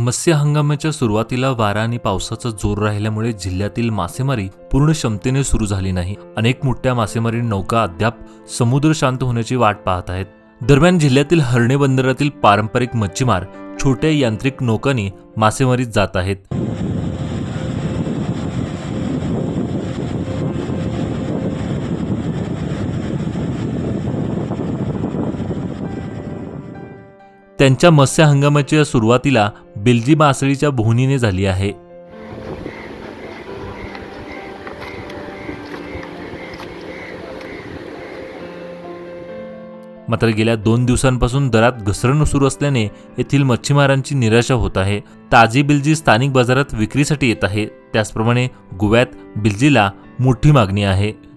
मत्स्य हंगामाच्या सुरुवातीला वारा आणि पावसाचा जोर राहिल्यामुळे जिल्ह्यातील मासेमारी पूर्ण क्षमतेने सुरू झाली नाही. अनेक मोठ्या मासेमारी नौका अद्याप समुद्र शांत होण्याची वाट पाहत आहेत. दरम्यान जिल्ह्यातील हर्णे बंदरातील पारंपरिक मच्छीमार छोट्या यांत्रिक नौकांनी मासेमारीत जात आहेत. त्यांच्या मत्स्य हंगामाच्या सुरुवातीला बेलजी मासळीच्या भोवणीने झाली आहे. मात्र गेल्या दोन दिवसांपासून दरात घसरण सुरू असल्याने येथील मच्छीमारांची निराशा होत आहे. ताजी बिलजी स्थानिक बाजारात विक्रीसाठी येत आहे. त्याचप्रमाणे गोव्यात बिलजीला मोठी मागणी आहे.